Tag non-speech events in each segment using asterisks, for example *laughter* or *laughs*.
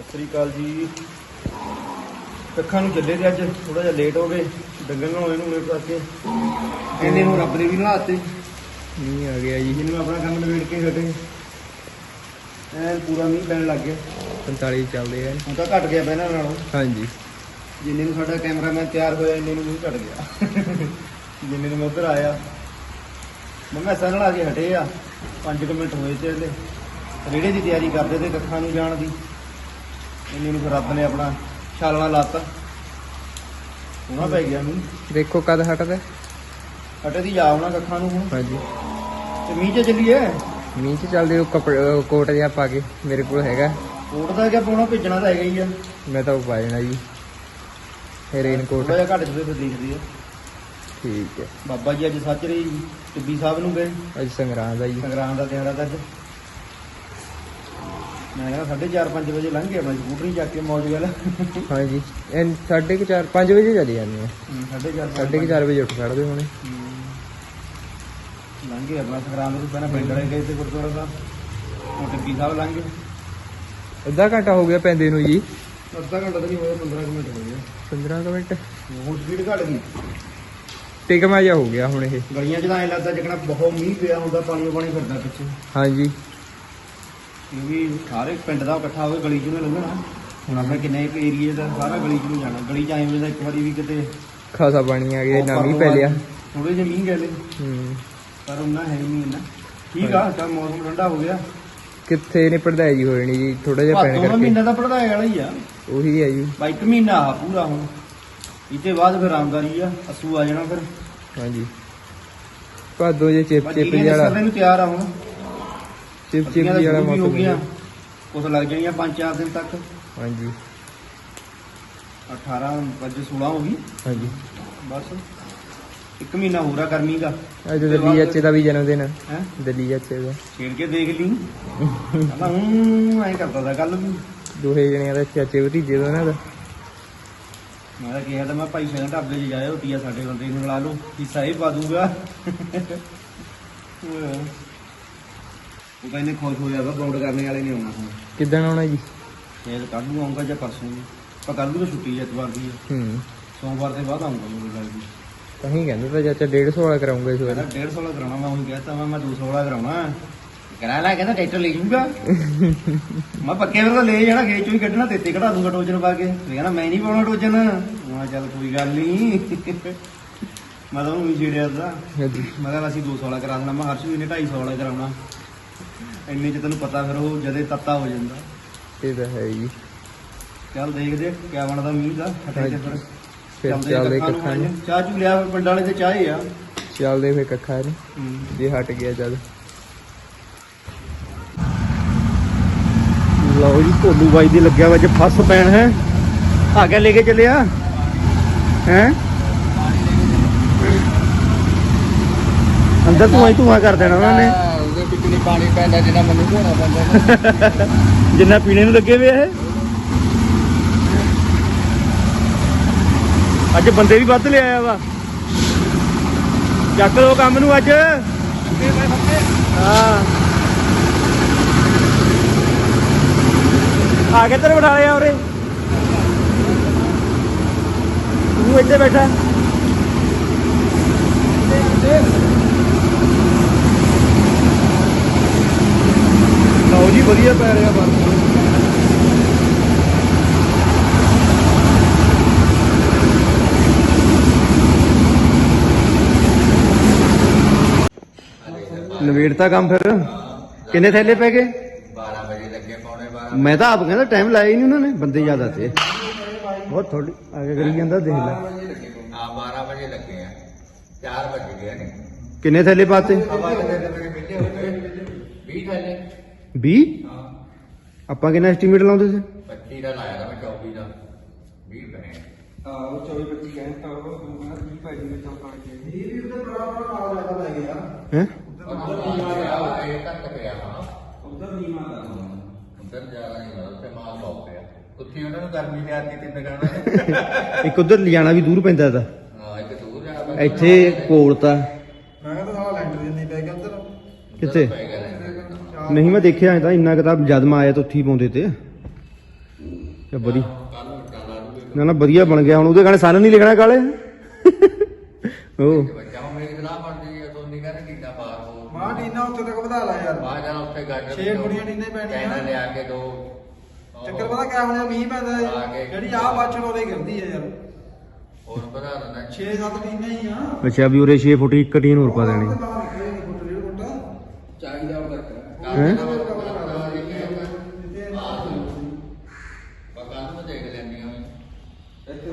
ਸਤਿ ਸ੍ਰੀ ਅਕਾਲ ਜੀ। ਕੱਖਾਂ ਨੂੰ ਚੱਲੇ ਤੇ ਅੱਜ ਥੋੜਾ ਜਿਹਾ ਲੇਟ ਹੋ ਗਏ। ਡੰਗਰ ਨਹਾਉਣੇ ਨੂੰ ਮੇਰੇ ਕਰਕੇ। ਇਹਨੇ ਨੂੰ ਰੱਬ ਨੇ ਵੀ ਨਹਾਤੇ ਮੀਂਹ ਆ ਗਿਆ ਜੀ। ਜਿਹਨੂੰ ਆਪਣਾ ਕੰਮ ਨਿਬੇੜ ਕੇ ਹਟੇ। ਐ ਪੂਰਾ ਮੀਂਹ ਪੈਣ ਲੱਗ ਗਿਆ। 45 ਚੱਲਦੇ ਆ। ਹੁਣ ਤਾਂ ਘਟ ਗਿਆ ਪਹਿਲਾਂ ਨਾਲੋਂ। ਹਾਂਜੀ। ਜਿੰਨੇ ਨੂੰ ਸਾਡਾ ਕੈਮਰਾਮੈਨ ਤਿਆਰ ਹੋਇਆ ਇੰਨੇ ਨੂੰ ਮੀਂਹ ਘਟ ਗਿਆ। ਜਿੰਨੇ ਨੂੰ ਉੱਧਰ ਆਇਆ। ਮੰਮਾ ਸਨ ਲਾ ਕੇ ਹਟੇ ਆ। 5 ਮਿੰਟ ਹੋਏ ਇਹਦੇ। ਰੇੜੇ ਦੀ ਤਿਆਰੀ ਕਰਦੇ ਤੇ ਕੱਖਾਂ ਨੂੰ ਜਾਣ ਦੀ। ਇੰਨੇ ਨੂੰ ਰੱਬ ਨੇ ਆਪਣਾ ਛਾਲਣਾ ਲਾਤਾ। ਉਹਨਾਂ ਪੈ ਗਿਆ ਮੀਂਹ। ਦੇਖੋ ਕਦ ਹਟਦਾ। ਹਟੇ ਦੀ ਜਾ ਆਉਣਾ ਕੱਖਾਂ ਨੂੰ ਹੁਣ। ਹਾਂਜੀ। ਤੇ ਮੀਂਹ ਚ ਚੱਲੀਏ? ਮੀਂਹ ਚ ਚੱਲਦੇ ਉਹ ਕੱਪੜੇ ਕੋਟ ਜਿਹਾ ਪਾ ਕੇ ਮੇਰੇ ਕੋਲ ਹੈਗਾ। ਕੋਟ ਦਾ ਕਿਆ ਪਾਉਣਾ ਭੇਜਣਾ ਤਾਂ ਹੈਗਾ ਹੀ ਆ। ਮੈਂ ਤਾਂ ਉਹ ਪਾ ਜਾਣਾ ਜੀ। ਰੇਨ ਕੋਟ ਥੋੜਾ ਜਿਹਾ ਘੱਟ ਜਵੇ ਫਿਰ ਦੇਖਦੇ ਆ ਠੀਕ ਹੈ। ਬਾਬਾ ਜੀ ਅੱਜ ਸੱਚ ਰਹੀ ਟਿੱਬੀ ਸਾਹਿਬ ਨੂੰ ਗਏ। ਅੱਜ ਸੰਗਰਾਂਦ ਦਾ ਜੀ। ਸੰਗਰਾਮ ਦਾ ਦਿਹਾੜਾ ਤਾਂ ਅੱਜ। ਮੈਂ ਕਿਹਾ 4:30 ਵਜੇ ਲੰਘ ਗਿਆ ਮੈਂ ਸਕੂਟਰੀ ਚੱਕ ਕੇ ਮੌਜ ਗੱਲ। ਹਾਂਜੀ। ਇਹ ਸਾਢੇ ਕੁ ਚਾਰ 5 ਵਜੇ ਚਲੀ ਜਾਂਦੇ ਆ। 4:30 ਸਾਢੇ ਕੁ ਚਾਰ ਵਜੇ ਉੱਠ ਖੜਦੇ ਹੋਣੇ। ਲੰਘ ਗਿਆ ਆਪਣਾ ਸੰਗਰਾਮ ਤੋਂ ਪਹਿਲਾਂ ਪਿੰਡ ਵਾਲੇ ਗਏ ਤੇ ਗੁਰਦੁਆਰਾ ਦਾ ਹੁਣ ਟਿੱਬੀ ਸਾਹਿਬ ਲੰਘ ਗਏ। ਅੱਧਾ ਘੰਟਾ ਹੋ ਗਿਆ ਪੈਂਦੇ ਨੂੰ ਜੀ। ਅੱਧਾ ਘੰਟਾ ਤਾਂ ਨਹੀਂ ਹੋਇਆ 15 ਕੁ ਮਿੰਟ ਹੋ ਗਏ। 15 ਕੁ ਮਿੰਟ। ਹੁਣ ਸਪੀਡ ਘਟ ਗਈ। ਟਿਕਮਾ ਜਾ ਹੋ ਗਿਆ ਹੁਣ ਇਹ। ਗਲੀਆਂ 'ਚ ਤਾਂ ਐਂ ਲੱਗਦਾ ਜਿਕਣਾ ਬਹੁਤ ਮੀਂਹ ਪਿਆ ਹੁੰਦਾ ਪਾਣੀ ਫਿਰਦਾ ਪਿੱਛੇ। ਹਾਂਜੀ। ਕਿਉਂਕਿ ਸਾਰੇ ਪਿੰਡ ਦਾ ਇਕੱਠਾ ਹੋ ਕੇ ਗਲੀ 'ਚ ਨੂੰ ਲੰਘਣਾ। ਹੁਣ ਆਪਣੇ ਕਿੰਨੇ ਕੁ ਏਰੀਏ ਦਾ ਸਾਰਾ ਗਲੀ 'ਚ ਨੂੰ ਜਾਣਾ। ਗਲੀ 'ਚ ਹੋਏ ਦਾ ਇੱਕ ਵਾਰੀ ਵੀ ਕਿਤੇ ਖਾਸਾ ਪਾਣੀ ਆ ਗਿਆ ਨਾ ਮੀਂਹ ਪੈ ਲਿਆ। ਥੋੜੇ ਜਿਹੇ ਮੀਂਹ ਗਏ ਨੇ। ਹੂੰ। ਪਰ ਉਹਨਾਂ ਹੈ ਨਹੀਂ ਇੰਨਾ। ਠੀਕ ਆ ਤਾਂ ਮੌਸਮ ਠੰਡਾ ਹੋ ਗਿਆ। ਕਿੱਥੇ ਨੇ ਪੜਦਾਈ ਜੀ ਹੋਣੀ ਜੀ ਥੋੜਾ ਜਿਹਾ ਪੈਣ ਭਾਦੋਂ ਦਾ ਕਰਕੇ। ਮਹੀਨਾ ਤਾਂ ਪੜਦਾਏ ਵਾਲਾ ਹੀ ਆ। ਉਹੀ ਹੈ ਜੀ। ਬਾਈ ਇੱਕ ਮਹੀਨਾ ਆ ਪੂਰਾ ਹੁਣ। ਇਹਦੇ ਬਾਅਦ ਫਿਰ ਆਮਦਾਰੀ ਆ ਅਸੂ ਆ ਜਾਣਾ ਫਿਰ। ਹਾਂਜੀ। ਭਾਦੋ ਜੇ ਚਿਪ ਚਿਪ ਸਰਦੇ ਨੂੰ ਤਿਆਰ ਆ ਹੁਣ। ਚਿਪ ਚਿਪ ਅੱਧੀਆਂ ਤਾਂ ਵਾਲਾ ਹੋ ਮੌਸਮ ਹੈ। ਕੁਛ ਲੱਗ ਜਾਣੀਆਂ 5-4 ਦਿਨ ਤੱਕ। ਹਾਂਜੀ। 18 ਅੱਜ 16 ਹੋ ਗਈ। ਹਾਂਜੀ। ਬਸ। ਇੱਕ ਮਹੀਨਾ ਹੋਰ ਗਰਮੀ ਦਾ। ਅੱਜ ਦਿੱਲੀ ਚਾਚੇ ਦਾ ਵੀ ਜਨਮ ਦਿਨ ਹੈ? ਦਿੱਲੀ ਚਾਚੇ ਦਾ। ਛੇੜ ਕੇ ਦੇਖ ਲਈ। ਕਹਿੰਦਾ *laughs* ਹੂੰ ਐਂ ਕਰਦਾ ਦਾ ਗੱਲ ਵੀ। ਦੋਹੇ ਜਣਿਆਂ ਦਾ ਚਾਚੇ ਭਤੀਜੇ ਦਾ ਉਹਨਾਂ ਦਾ। ਮੈਂ ਤਾਂ ਕਿਹਾ ਤਾਂ ਮੈਂ ਭਾਈ ਸਿੰਘ ਢਾਬੇ 'ਚ ਜਾਇਓ ਰੋਟੀਆਂ ਸਾਡੇ ਬੰਦੇ ਨੂੰ ਲਾ ਲਓ। ਹਿੱਸਾ ਹੀ ਪਾ ਦੂੰਗਾ। *laughs* ਉਹ ਕਹਿੰਦੇ ਖੁਸ਼ ਹੋ ਜਾਗਾ ਬੌਂਡ ਕਰਨੇ ਵਾਲੇ ਨਹੀਂ ਆਉਣਾ। ਹੁਣ ਕਿੱਦਣ ਆਉਣਾ ਜੀ? ਸ਼ਾਇਦ ਕੱਲ ਨੂੰ ਆਉਂਗਾ ਜਾਂ ਪਰਸੋਂ ਨੂੰ। ਪਰ ਕੱਲ ਨੂੰ ਤਾਂ ਛੁੱਟੀ ਹੈ ਐਤਵਾਰ ਦੀ ਹੈ। ਹੂੰ। ਸੋਮਵਾਰ ਦੇ ਬਾਅਦ ਆਉਂਗਾ ਮੈਨੂੰ ਲੱਗਦੀ ਤਾਂ ਹੀ ਕਹਿੰਦਾ ਤਾਂ ਚਾਚਾ 150 ਵਾਲਾ ਕਰਾਉਂਗਾ ਇਸ ਕਹਿੰਦਾ ਵਾਰ 150 ਵਾਲਾ ਕਰਾਉਣਾ ਮੈਂ ਉਹੀ ਕਹਿਤਾ ਮੈਂ ਮੈਂ 200 ਵਾਲਾ ਕਰਾਉਣਾ। ਕਰਾ ਲੈ ਕਹਿੰਦਾ ਟਰੈਕਟਰ ਲੈ ਜਾਊਗਾ। *laughs* ਮੈਂ ਪੱਕੇ ਫਿਰ ਤਾਂ ਲੈ ਜਾਣਾ ਖੇਤ ਚੋਂ ਹੀ ਕੱਢਣਾ ਤੇਤੇ ਕਢਾ ਦੂੰਗਾ ਟੋਜਨ ਪਾ ਕੇ। ਤੇ ਕਹਿੰਦਾ ਮੈਂ ਨਹੀਂ ਪਾਉਣਾ ਟੋਜਨ। ਮੈਂ ਚੱਲ ਕੋਈ ਗੱਲ ਨਹੀਂ ਮੈਂ ਤਾਂ ਉਹਨੂੰ ਵੀ ਛੇੜਿਆ ਦਾ ਮੈਂ ਕਿਹਾ ਅਸੀਂ 200 ਵਾਲਾ ਕਰਾ ਦੇਣਾ ਮੈਂ ਹਰਸ਼ ਵੀ ਨੇ 250 ਵਾਲਾ ਕਰਾਉਣਾ। ਇੰਨੇ ਚ ਤੈਨੂੰ ਪਤਾ ਫਿਰ ਉਹ ਜਦੇ ਤੱਤਾ ਹੋ ਜਾਂਦਾ। ਇਹ ਤਾਂ ਹੈ ਜੀ ਚੱਲ ਦੇਖਦੇ ਆ ਕਿਆ ਬਣਦਾ ਮੀਂਹ ਦਾ ਹਟੇ ਤੇ ਫਿਰ। ਫਿਰ ਚੱਲਦੇ ਆ ਕੱਖਾਂ ਨੂੰ ਚਾਹ ਚੂ ਲਿਆ ਪਿੰਡ ਵਾਲੇ ਤੇ ਚਾਹ ਹੀ ਆ। ਚੱਲਦੇ ਫੇ ਕੱਖਾ ਨੇ। ਜੇ ਹਟ ਗਿਆ ਜਦ ਲਓ ਜੀ ਭੋਲੂ ਬਾਈ ਦੀ ਲੱਗਿਆ ਵਾ ਜੇ ਫਸ ਪੈਣ ਹੈ? ਆ ਲੈ ਕੇ ਚੱਲਿਆ। ਹੈ? ਅੰਦਰ ਧੂਆਂ ਹੀ ਧੂਆਂ ਕਰ ਦੇਣਾ ਉਹਨਾਂ ਨੇ। ਵਿੱਚ ਨਹੀਂ ਪਾਣੀ ਪੈਂਦਾ, ਜਿੰਨਾ ਮੈਨੂੰ ਧੋਣਾ ਪੈਂਦਾ *laughs* ਜਿੰਨਾ ਪੀਣੇ ਨੂੰ ਲੱਗੇ ਵੇ ਇਹ। ਅੱਜ ਬੰਦੇ ਵੀ ਵੱਧ ਲਿਆਇਆ ਵਾ। ਚੱਕ ਲੋ ਕੰਮ ਨੂੰ ਅੱਜ। ਹਾਂ। ਆ ਕੇ ਤੇਰੇ ਬਿਠਾ ਲਿਆ ਉਰੇ। ਤੂੰ ਇੱਥੇ ਬੈਠਾ। ਲਓ ਜੀ ਵਧੀਆ ਪੈ ਰਿਹਾ ਬਰਫ ਨਵੇੜਤਾ ਕੰਮ ਫਿਰ। ਕਿੰਨੇ ਥੈਲੇ ਪੈ ਗਏ? 12 ਵਜੇ ਲੱਗੇ ਪੌਣੇ 12 ਮੈਂ ਤਾਂ ਆਪ ਕਹਿੰਦਾ ਟਾਈਮ ਲਾਇਆ ਹੀ ਨਹੀਂ ਉਹਨਾਂ ਨੇ ਬੰਦੇ ਜ਼ਿਆਦਾ ਤੇ। ਬਹੁਤ ਥੋੜੀ ਆਗੇ ਕਰੀ ਜਾਂਦਾ ਦੇਖ ਲੈ। ਆ 12 ਵਜੇ ਲੱਗੇ ਆ 4 ਵਜੇ ਗਏ ਨੇ। ਕਿੰਨੇ ਥੈਲੇ ਪਾਤੇ? ਹਵਾ ਦੇ ਦੇ ਮੇਰੇ ਬਿੱਲੇ ਹੋ ਗਏ? 20 ਥੱਲੇ। 20 ਆਪਾਂ ਕਿੰਨਾ ਐਸਟੀਮੇਟ ਲਾਉਂਦੇ ਸੀ? 25 ਦਾ ਲਾਇਆ ਤਾਂ ਮੈਂ 24 ਦਾ। 20 ਬਣੇ ਉਹ 24 25 ਕਹਿੰਦਾ ਤਾਂ ਉਹ ਦੂਣਾ 30 ਪੈ ਜੂਗੇ ਤਾਂ ਪਾ ਕੇ। ਇਹ ਵੀ ਉਹਦੇ ਬਰਾਬਰ ਨਾਲ ਲੱਗਾ ਪੈ ਗਿਆ। ਹੈ? ਇਹ ਤੱਕ ਪਿਆ ਹਾਂ ਉਧਰ ਨਹੀਂ ਮਾਰਦਾ ਉੱਧਰ ਜ਼ਿਆਦਾ ਨਹੀਂ ਲੱਗਦਾ ਤੇ ਮਾਲ ਬਹੁਤ ਪਿਆ। ਉੱਥੇ ਉਹਨਾਂ ਨੂੰ ਗਰਮੀ ਲਿਆ ਕੇ *laughs* ਇੱਕ ਉਧਰ ਲਿਜਾਣਾ ਵੀ ਦੂਰ ਪੈਂਦਾ ਇਹਦਾ ਹਾਂ ਇੱਕ ਦੂਰ ਜਾਣਾ। ਇੱਥੇ ਕੋਲ ਤਾਂ। ਮੈਂ ਕਹਿੰਦਾ ਸਾਲਾ ਲੈਂਟਰ ਜਿੰਨੀ ਪੈ ਗਿਆ ਅੰਦਰ ਕਿੱਥੇ। ਨਹੀਂ ਮੈਂ ਦੇਖਿਆ ਐ ਤਾਂ ਇੰਨਾ ਕਿਤਾਬ ਜਦ ਮੈਂ ਆਇਆ ਤਾਂ ਉੱਥੇ ਹੀ ਪਾਉਂਦੇ ਤੇ। ਤੇ ਵਧੀਆ ਕੱਲ ਨੂੰ ਨਾ ਵਧੀਆ ਬਣ ਗਿਆ। ਹੁਣ ਉਹਦੇ ਗਾਣੇ ਸਾਨੂੰ ਨਹੀਂ ਲਿਖਣਾ ਕਾਲੇ। ਉਹ ਬੱਚਾ ਹੁਣ ਮੇਰੀ ਸਲਾਹ ਬਣਦੀ ਹੈ ਸੋਨੀ ਕਹਿੰਦਾ ਕਿੰਨਾ ਪਾਰ ਹੋ ਮਾਂ ਟੀਨਾ ਉੱਤੇ ਤੱਕ ਵਧਾ ਲਾ ਯਾਰ। ਬਾਹਰ ਜਾਣਾ ਉੱਥੇ ਗਾਡਰ ਛੇ ਕੁੜੀਆਂ ਟੀਨੇ ਪੈਣੀਆਂ। ਕਹਿਣਾ ਲਿਆ ਕੇ ਦੋ। ਚੱਕਰ ਪਤਾ ਕਿਆ ਹੋਇਆ ਮੀਂਹ ਪੈਂਦਾ ਹੈ। ਕੇ। ਜਿਹੜੀ ਆਹ ਬਾਛੜ ਉਹਦੇ ਗਿਰਦੀ ਹੈ ਯਾਰ। ਹੋਰ ਵਧਾ ਦਿੰਦਾ 6-7 ਟੀਨੇ ਹੀ ਆ। ਅੱਛਾ ਵੀ ਉਰੇ 6 ਫੁੱਟ ਇੱਕ ਟੀਨ ਹੋਰ ਪਾ ਦੇਣੀ। ਚਾਹੀਦਾ ਹੈਂ? ਪਕਾ ਨੂੰ ਦੇਖ ਲੈਂਦੀਆਂ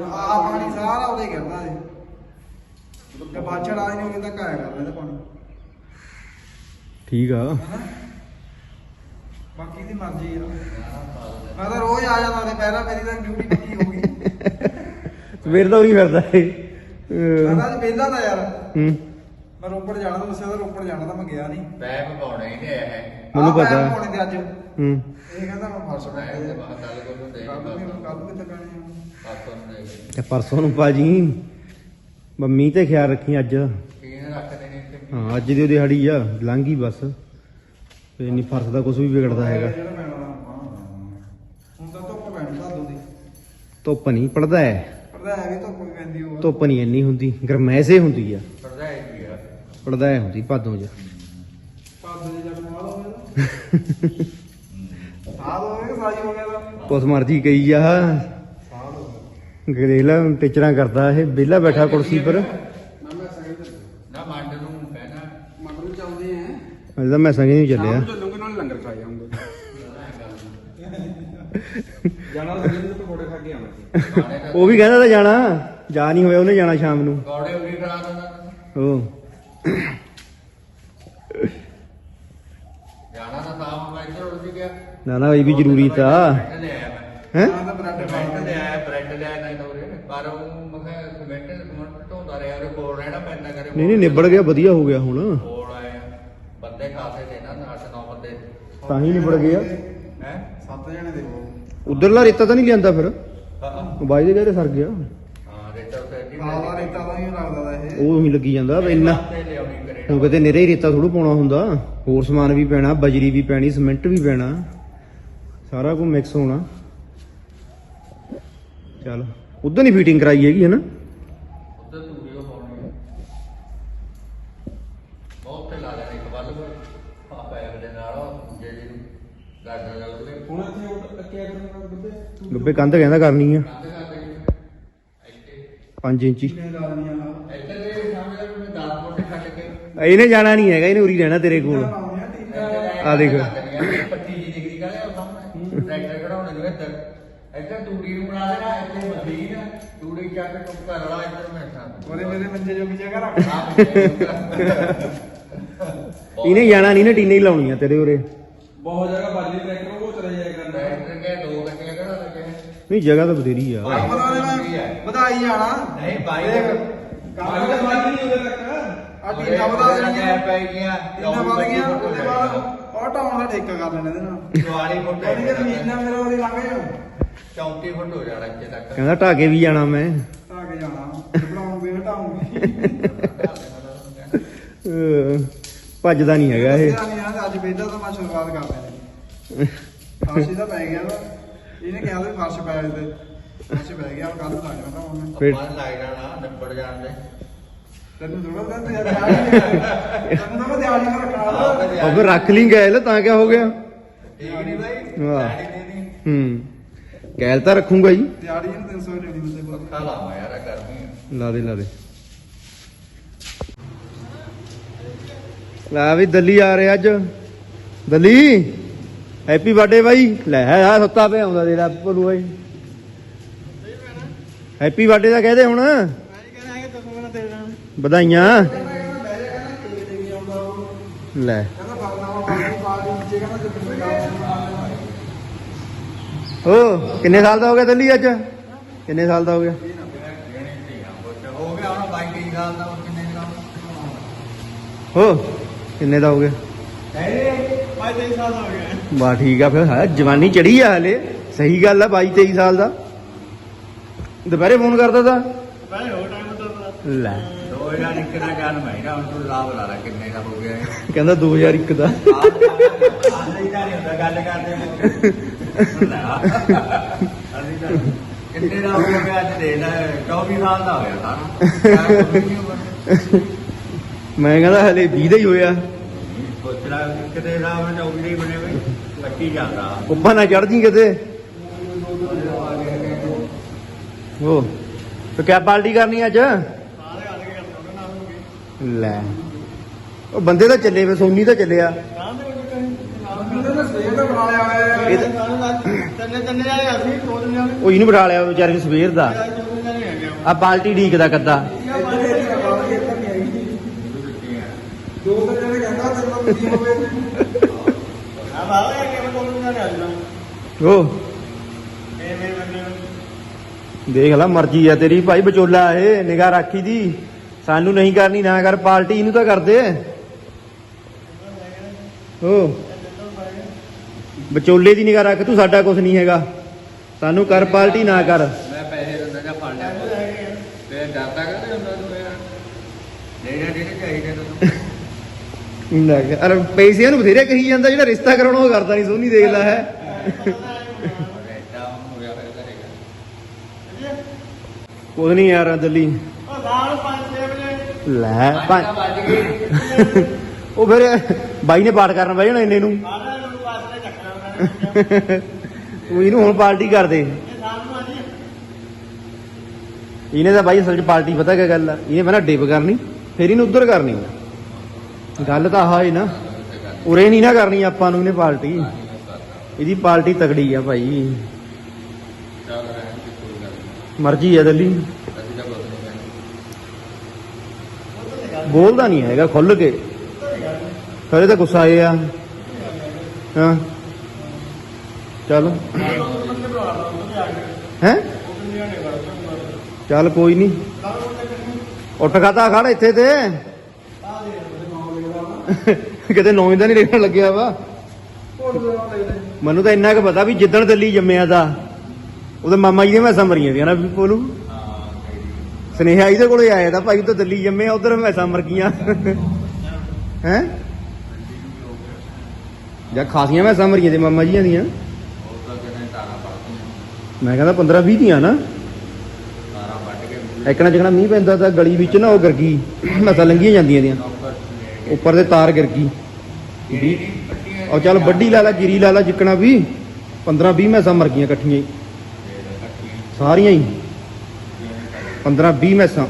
ਆ ਪਾਣੀ ਸਾਰਾ ਉਹਦੇ ਗਿਰਦਾ ਹੈ ਤੇ ਬਾਛੜ ਆ ਨਹੀਂ ਕਿਤਾ ਕਾਇਆ ਕਰ ਲੈਂਦਾ ਪਾਣੀ। ਠੀਕ ਆ। ਬਾਕੀ ਦੀ ਮਰਜ਼ੀ ਆ। ਮੈਂ ਤਾਂ ਰੋਜ਼ ਆ ਜਾਂਦਾ ਉਹਦੇ ਪਹਿਰਾ ਮੇਰੀ ਤਾਂ ਡਿਊਟੀ ਪੱਕੀ ਹੋ ਗਈ। ਸਵੇਰ ਦਾ ਉਰੀ ਫਿਰਦਾ ਏ। ਤਾਂ ਅੱਜ ਵਿਹਲਾ ਤਾਂ ਯਾਰ। ਹੂੰ। ਮੈਂ ਰੋਪੜ ਜਾਣਾ ਤਾਂ ਦੱਸਿਆ ਤਾਂ ਰੋਪੜ ਜਾਣਾ ਤਾਂ ਮੈਂ ਗਿਆ ਨਹੀਂ। ਪੈਪ ਪਾਉਣੇ ਹੀ ਨੇ ਇਹ। ਮੈਨੂੰ ਪਤਾ। ਪਾਉਣੇ ਤੇ ਅੱਜ। ਇਹ ਹੂੰ ਕਹਿੰਦਾ ਮੈਂ ਫਸ ਦੇ ਗਿਆ ਬਾਹਰ ਚੱਲ ਕੋਈ ਨੂੰ ਦੇ ਕੱਲ ਨੂੰ ਕੱਲ ਨੂੰ ਕਿੱਥੇ ਪੈਣੇ ਆ ਪਾਸੋਂ ਨੂੰ ਦੇ ਤੇ ਪਰਸੋਂ ਨੂੰ ਬਾਜੀ ਮੰਮੀ ਤੇ ਖਿਆਲ ਰੱਖੀ ਅੱਜ। ਕੀਨ ਰੱਖਦੇ ਨੇ ਇੱਥੇ ਹਾਂ ਅੱਜ ਦੀ ਉਹਦੀ ਹੜੀ ਆ ਲੰਘੀ ਬਸ। ਤੇ ਨਹੀਂ ਫਰਸ ਦਾ ਕੁਝ ਵੀ ਵਿਗੜਦਾ ਹੈਗਾ। ਜਿਹੜਾ ਪੈਣਾ ਤਾਂ ਆਪਾਂ। ਹੁਣ ਤਾਂ ਧੁੱਪ ਪੈਣੀ ਦੀ ਧੁੱਪ ਨਹੀਂ ਪੜਦਾ ਹੈ। ਪਰ ਹੈ ਵੀ ਧੁੱਪ ਪੈਂਦੀ ਉਹ ਧੁੱਪ ਨਹੀਂ ਇੰਨੀ ਹੁੰਦੀ ਗਰਮੈਸੇ ਹੁੰਦੀ ਆ। ਹੈ ਆ ਪੜਦਾ ਹੈ ਹੁੰਦੀ ਭਾਦੋਂ ਚ ਭਾਦੋਂ ਜਦ ਮਾਲ ਹੋ ਗਿਆ ਸਾਲ ਹੋ। ਗਿਆ ਸਾਈ ਹੋ ਗਿਆ ਤਾਂ ਕੁਛ ਮਰਜ਼ੀ ਕਹੀ ਆ ਗਰੇਲਾ ਟਿਚਰਾਂ ਕਰਦਾ ਇਹ ਵਿਹਲਾ ਬੈਠਾ ਕੁਰਸੀ ਪਰ। ਨਾ ਮੈਂ ਸਹੀ ਨਾ ਮੰਡ ਨੂੰ ਕਹਿਣਾ ਮੰਨ ਨੂੰ ਚੱਲਦੇ ਆ। ਅਜੇ ਤਾਂ ਮੈਂ ਸੰਗੇ ਨਹੀਂ ਚੱਲਿਆ। ਚੱਲੂਗੇ ਨਾਲ ਲੰਗਰ ਖਾਏ ਆਉਂਗੇ ਜਾਣਾ ਤਾਂ ਜਿਹੜੇ ਪਕੌੜੇ ਖਾ ਕੇ ਆਵਾਂਗੇ। ਖਾਣੇ ਦਾ ਉਹ ਵੀ ਕਹਿੰਦਾ ਤਾਂ ਜਾਣਾ। ਜਾ ਨਹੀਂ ਹੋਇਆ ਉਹਨੇ ਜਾਣਾ ਸ਼ਾਮ ਨੂੰ। ਗੋੜੇ ਉਰੀ ਕਰਾ ਦਿੰਦਾ ਉਹ। ਜਾਣਾ ਤਾਂ ਸਾਹ ਮੈਂ ਇੱਧਰ ਉੜ ਗਿਆ। ਨਾ ਨਾ ਇਹ ਵੀ ਜ਼ਰੂਰੀ ਤਾਂ। ਬ੍ਰੈਡ ਮੈਂ ਹੈ? ਆਹ ਤਾਂ ਬ੍ਰੈਡ ਬ੍ਰੈਡ ਲੈ ਆਇਆ ਬ੍ਰੈਡ ਲੈ ਆਇਆ ਨਾ ਉਰੇ। ਪਰ ਉਹ ਮੈਂ ਕਿਹਾ ਸਿਮੈਂਟ ਸਿਮੈਂਟ ਢੋਂਦਾ ਰਿਹਾ ਉਹਦੇ ਕੋਲ ਰਹਿਣਾ ਪੈਂਦਾ ਕਰੇ ਨਹੀਂ ਨਹੀਂ ਨਿਬੜ ਗਿਆ ਵਧੀਆ ਹੋ ਗਿਆ ਹੁਣ। ਕੋਲ ਬੰਦੇ ਖਾਸੇ ਨੇ ਨਾ 8-9 ਬੰਦੇ। ਤਾਂ ਹੀ ਨਿਬੜ ਗਿਆ। ਹੈ? ਸੱਤ ਜਣੇ ਦੇ। ਉਧਰਲਾ ਰੇਤਾ ਤਾਂ ਨਹੀਂ ਲਿਆਂਦਾ ਫਿਰ? ਹਾਂ। ਬਾਈ ਦੇ ਘਰੇ ਸਰ ਗਿਆ। ਹਾਂ ਰੇਤਾ ਉੱਤੇ ਤਾਂ ਨਹੀਂ ਲੱਗਦਾ ਦਾ ਇਹ। ਉਹ ਹੀ ਲੱਗੀ ਜਾਂਦਾ ਵੀ ਇੰਨਾ ਤੇ ਨਿਰੇ ਹੀ ਰੇਤਾ ਥੋੜੂ ਪਾਉਣਾ ਹੁੰਦਾ। ਹੋਰ ਸਮਾਨ ਵੀ ਪੈਣਾ ਬਜਰੀ ਵੀ ਪੈਣੀ ਸੀਮੈਂਟ ਵੀ ਪੈਣਾ। ਸਾਰਾ ਕੁਝ ਮਿਕਸ ਹੋਣਾ। ਚੱਲ ਉਧਰ ਨਹੀਂ ਫੀਟਿੰਗ ਕਰਾਈ ਹੈਗੀ ਹੈ ਨਾ ਹੈ ਗੱਬੇ ਕੰਧ ਕਹਿੰਦਾ ਕਰਨੀ ਆ। ਕੰਧ ਕਰਦੇ ਇੱਥੇ। 5 ਇੰਚੀ ਕਿੰਨੇ ਲਾਉਣੀਆਂ ਆ ਇੱਥੇ ਦੇ ਸਾਹਮਣੇ ਮੈਂ 10 ਫੁੱਟ ਕੱਟ ਕੇ ਇਹਨੇ ਜਾਣਾ ਨਹੀਂ ਹੈਗਾ ਇਹਨੇ ਉਰੀ ਰਹਿਣਾ ਤੇਰੇ ਕੋਲ। ਆ ਦੇਖ। ਪੱਟੀ ਜੀ ਡਿਗਰੀ ਕਾਲੇ ਉਹ ਸਾਹਮਣੇ ਟਰੈਕਟਰ ਖੜਾਉਣੇ ਨੂੰ ਇੱਧਰ ਇੱਧਰ ਤੂੜੀ ਨੂੰ ਬਣਾ ਦੇਣਾ ਇੱਥੇ ਮਸ਼ੀਨ ਤੂੜੀ ਚੱਕ ਕੇ ਟੁੱਕ ਕਰ ਲਾ ਇੱਧਰ ਮੈਂ ਸਾਂ ਉਹਦੇ ਮੇਰੇ ਮੰਜੇ ਜੋਗੀ ਜਗ੍ਹਾ ਰੱਖ ਇਹਨੇ ਜਾਣਾ ਨਹੀਂ ਨਾ ਟੀਨੇ ਹੀ ਲਾਉਣੀ ਆ ਤੇਰੇ ਉਰੇ। ਬਹੁਤ ਜਗ੍ਹਾ ਬਾਲੀ ਟਰੈਕਟਰ ਉਹ ਚਲੇ ਜਾਇਆ ਕਰਦਾ ਟਰੈਕਟਰ ਕੇ ਦੋ ਗੱਡੀਆਂ ਕਿਹੜਾ ਲੱਗੇ ਨਹੀਂ ਜਗ੍ਹਾ ਤਾਂ ਬਥੇਰੀ ਆ ਵਧਾਈ ਜਾਣਾ ਨਹੀਂ ਬਾਈ ਕੰਮ ਤਾਂ ਬਾਲੀ ਨਹੀਂ ਉਹਦੇ ਤੱਕ। ਆ ਟੀਨਾ ਵਧਾ ਦੇਣੀਆਂ ਪੈ ਗਿਆ ਟੀਨਾ ਵਧ ਗਿਆ ਉਹਦੇ ਬਾਅਦ ਉਹ ਢਾਉਣ ਦਾ ਠੇਕਾ ਕਰ ਲੈਣਾ ਇਹਦੇ ਨਾਲ 44 ਫੁੱਟ ਕਹਿੰਦੀ ਕਿ ਮਹੀਨਾ ਮੇਰਾ ਉਹਦੀ ਲੰਘ ਜਾ 34 ਫੁੱਟ ਹੋ ਜਾਣਾ ਇੱਥੇ ਤੱਕ। ਕਹਿੰਦਾ ਢਾਕੇ ਵੀ ਜਾਣਾ ਮੈਂ। ਤਾਂ ਕੇ ਜਾਣਾ ਬਣਾਉਂਗੇ ਹਟਾਉਂਗੇ ਅਹ, ਭੱਜਦਾ ਨਹੀਂ ਹੈਗਾ ਇਹ। ਅੱਜ ਵੇਦਾ ਤਾਂ ਮੈਂ ਸ਼ੁਰੂਆਤ ਕਰ ਲੈਣੀ। ਫਰਸ਼ ਦਾ ਪੈ ਗਿਆ ਵਾ। ਇਹਨੇ ਕਿਹਾ ਵੀ ਫਰਸ਼ ਪੈ ਤੇ। ਫਰਸ਼ ਪੈ ਗਿਆ ਕੱਲ ਲੱਗ ਜਾਣਾ ਹੁਣ ਫਿਰ- ਲੱਗ ਜਾਣਾ ਨਿਬੜ ਜਾਣ ਦੇ। ਤੈਨੂੰ ਥੋੜਾ ਕਹਿੰਦੇ ਯਾਰ ਦਿਹਾੜੀ ਤੈਨੂੰ ਤਾਂ ਮੈਂ ਦਿਹਾੜੀ ਨੂੰ ਰੱਖਣਾ ਵਾ। ਉਹ ਫਿਰ ਰੱਖ ਲਈ ਗੈਲ ਤਾਂ ਕਿਆ ਹੋ ਗਿਆ? ਠੀਕ ਨਹੀਂ ਬਾਈ। ਵਾਹ। ਡੈਡੀ ਦੇ ਨਹੀਂ। ਹੂੰ। ਗੈਲ ਤਾਂ ਰੱਖੂਗਾ ਜੀ। ਦਿਹਾੜੀ ਨੂੰ 300 ਲੈਣੀ ਬੰਦੇ ਕੋਲ। ਪੱਖਾ ਲਾਵਾਂ ਯਾਰ ਆਹ ਗਰਮੀ ਆ। ਲਾ ਦੇ ਲਾ ਦੇ। ਲੈ ਵੀ ਦੱਲੀ ਆ ਰਿਹਾ ਅੱਜ। ਦੱਲੀ ਹੈਪੀ ਬਰਥਡੇ ਬਾਈ। ਲੈ ਆ ਸੁੱਤਾ ਪਿਆ ਆਉਂਦਾ ਤੇਰਾ ਭਲੂ ਬਾਈ। ਹੈਪੀ ਬਰਥਡੇ ਦਾ ਕਹਦੇ ਹੁਣ ਮੈਂ ਕਹਿੰਦਾ ਹੈ ਕਿ ਤੂੰ ਨਾ ਤੇਰੇ ਨਾਲ ਵਧਾਈਆਂ। ਲੈ। ਕਹਿੰਦਾ ਕਿੰਨੇ ਓ, ਕਿੰਨੇ ਸਾਲ ਦਾ ਹੋ ਗਿਆ ਦੱਲੀ ਅੱਜ? ਕਿੰਨੇ ਸਾਲ ਦਾ ਹੋ ਗਿਆ? ਹੋ ਗਿਆ ਹੁਣ 22 ਸਾਲ ਦਾ ਕਿੰਨੇ ਸਾਲ ਹੋ ਕਿੰਨੇ ਦਾ ਹੋ ਗਿਆ? ਮੈਂ 23 ਸਾਲ ਦਾ ਹੋ ਗਿਆ ਬਾ ਠੀਕ ਆ ਫਿਰ। ਹੈ, ਜਵਾਨੀ ਚੜੀ ਆ ਹਲੇ। ਸਹੀ ਗੱਲ ਆ 22 23 ਸਾਲ ਦਾ। ਦੁਪਹਿਰੇ ਫੋਨ ਕਰਦਾ ਤਾ। ਲੈ। 2001 ਦਾ ਜਨਮ ਹੈ ਨਾ ਹੁਣ ਤੂੰ ਲਾਭ ਲਾ ਲੈ ਕਿੰਨੇ ਦਾ ਹੋ ਗਿਆ ਇਹ ਕਹਿੰਦਾ 2001 ਦਾ ਆਹ ਨਹੀਂ ਹੁੰਦਾ ਗੱਲ ਕਰਦੇ ਅਸੀਂ ਤਾਂ ਕਿੰਨੇ ਦਾ ਹੋ ਗਿਆ ਅੱਜ ਦੇ ਲੈ 24 ਸਾਲ ਦਾ ਹੋਇਆ ਤਾਂ ਮੈਂ ਕਹਿੰਦਾ ਹਲੇ 20 ਦਾ ਹੀ ਹੋਇਆ ਕਿਤੇ ਦਾ ਮੈਂ 24 ਦੇ ਹੀ ਬਣੇ ਹੋਏ ਕੱਟੀ ਜਾਂਦਾ ਉੱਪਰ ਨਾ ਚੜ ਜੀ ਕਿਤੇ ਉਹ ਤੇ ਕਿਆ ਪਾਰਟੀ ਕਰਨੀ ਅੱਜ ਲੈ। ਉਹ ਬੰਦੇ ਤਾਂ ਚੱਲੇ ਵੇ, ਸੋਨੀ ਤਾਂ ਚੱਲਿਆ। ਉਹਨੇ ਤਾਂ ਉਹ ਇਹਨੂੰ ਬਿਠਾ ਲਿਆ ਵਿਚਾਰੇ ਨੂੰ ਸਵੇਰ ਦਾ। ਆ ਪਾਰਟੀ ਢੀਕਦਾ ਕੱਦਾ। ਉਹ। ਦੇਖ ਲੈ, ਮਰਜ਼ੀ ਆ ਤੇਰੀ। ਭਾਈ ਵਿਚੋਲਾ ਇਹ, ਨਿਗਾਹ ਰੱਖੀ ਦੀ। ਸਾਨੂੰ ਨਹੀਂ ਕਰਨੀ ਨਾ ਕਰ ਪਾਰਟੀ ਇਹਨੂੰ ਤਾਂ ਕਰਦੇ ਹੋ ਵਿਚੋਲੇ ਦੀ ਨਿਗਾਹ ਰੱਖ ਤੂੰ ਸਾਡਾ ਕੁਝ ਨਹੀਂ ਹੈਗਾ। ਸਾਨੂੰ ਕਰ ਪਾਰਟੀ ਨਾ ਕਰ। ਮੈਂ ਪੈਸੇ ਦਿੰਦਾ ਜਾਂ ਫੜ ਲਿਆ ਤੇ ਡਰਦਾ ਕਰਦੇ ਹੁੰਦਾ ਤੂੰ ਯਾਰ? ਜਿਹੜਾ ਜਿਹੜੇ ਚਾਹੀਦੇ ਤੈਨੂੰ ਕੇ ਅਰੇ ਪੈਸਿਆਂ ਨੂੰ ਬਥੇਰੇ ਕਹੀ ਜਾਂਦਾ ਜਿਹੜਾ ਰਿਸ਼ਤਾ ਕਰਾਉਣਾ ਉਹ ਕਰਦਾ ਨਹੀਂ ਸੋਨੀ ਦੇਖ ਲੈ ਹੈ। ਕੁਝ ਨਹੀਂ ਯਾਰ ਦਿੱਲੀ। ਉਹ 5-6 ਵਜੇ ਲੈ ਪੰਜ ਉਹ ਫਿਰ ਬਾਈ ਨੇ ਪਾਠ ਕਰਨ ਬਹਿ ਜਾਣਾ ਇੰਨੇ ਨੂੰ। ਤੂੰ ਇਹਨੂੰ ਹੁਣ ਪਾਰਟੀ ਕਰ ਦੇ ਇਹਨੇ ਤਾਂ ਬਾਈ ਅਸਲ 'ਚ ਪਾਰਟੀ ਪਤਾ ਕੀ ਗੱਲ ਆ? ਇਹਨੇ ਪਹਿਲਾਂ ਡਿਪ ਕਰਨੀ, ਫਿਰ ਇਹਨੂੰ ਉਧਰ ਕਰਨੀ ਗੱਲ ਤਾਂ ਆਹ ਹੈ ਨਾ। ਉਰੇ ਨਹੀਂ ਨਾ ਕਰਨੀ ਆਪਾਂ ਨੂੰ ਇਹਨੇ ਪਾਰਟੀ ਇਹਦੀ ਪਾਰਟੀ ਤਕੜੀ ਆ ਭਾਈ। ਮਰਜ਼ੀ ਆ ਦਿੱਲੀ ਅਸੀਂ ਤਾਂ ਕੁਝ ਨਹੀਂ ਕਹਿੰਦੇ ਬੋਲਦਾ ਨਹੀਂ ਹੈਗਾ ਖੁੱਲ ਕੇ। ਖਰੇ ਤਾਂ ਗੁੱਸਾ ਆਏ ਆ। ਹਾਂ। ਚੱਲ। ਹੈ? ਚੱਲ ਕੋਈ ਨਹੀਂ। ਉੱਠ ਖਾਤਾ ਖੜ ਇੱਥੇ ਤੇ। ਕਿਤੇ ਨੌਂ ਦਾ ਨਹੀਂ ਲਿਖਣ ਲੱਗਿਆ ਵਾ। ਮੈਨੂੰ ਤਾਂ ਇੰਨਾ ਕੁ ਪਤਾ ਵੀ ਜਿੱਦਣ ਦਿੱਲੀ ਜੰਮਿਆ ਦਾ, ਉਹਦੇ ਮਾਮਾ ਜੀ ਦੀਆਂ ਮੈਸਾਂ ਮਰੀਆਂ ਦੀਆਂ ਨਾ, ਵੀ ਪੋਲੂ ਸੁਨੇਹਾ ਇਹਦੇ ਕੋਲੇ ਆਇਆ ਤਾਂ ਭਾਈ ਤਾਂ ਦਿੱਲੀ ਜੰਮੇ ਉਧਰ ਮੈਸਾਂ ਮਰ ਗਈਆਂ। ਹੈ? ਜਾਂ ਖਾਸੀਆਂ ਮੈਸਾਂ ਮਰੀਆਂ ਤੇ ਮਾਮਾ ਜੀਆਂ ਦੀਆਂ। ਮੈਂ ਕਹਿੰਦਾ 15 20 ਦੀਆਂ ਨਾ। ਤਾਰਾ ਵੱਢ ਮੀਂਹ ਪੈਂਦਾ ਤਾਂ ਗਲੀ ਵਿੱਚ ਨਾ ਉਹ ਗਿਰ ਮੈਸਾਂ ਲੰਘੀਆਂ ਜਾਂਦੀਆਂ ਦੀਆਂ। ਨੌਕਰ ਉੱਪਰ ਦੇ ਤਾਰ ਗਿਰ ਗਈ ਉਹ ਚੱਲ ਵੱਡੀ ਲਾ ਲਾ, ਗਿਰੀ ਲਾ ਲਾ ਜਿੱਕਣਾ ਵੀ। 15 20 ਮੈਸਾਂ ਮਰ ਗਈਆਂ ਇਕੱਠੀਆਂ ਹੀ। ਸਾਰੀਆਂ ਹੀ। 15 20 ਮੈਸਾਂ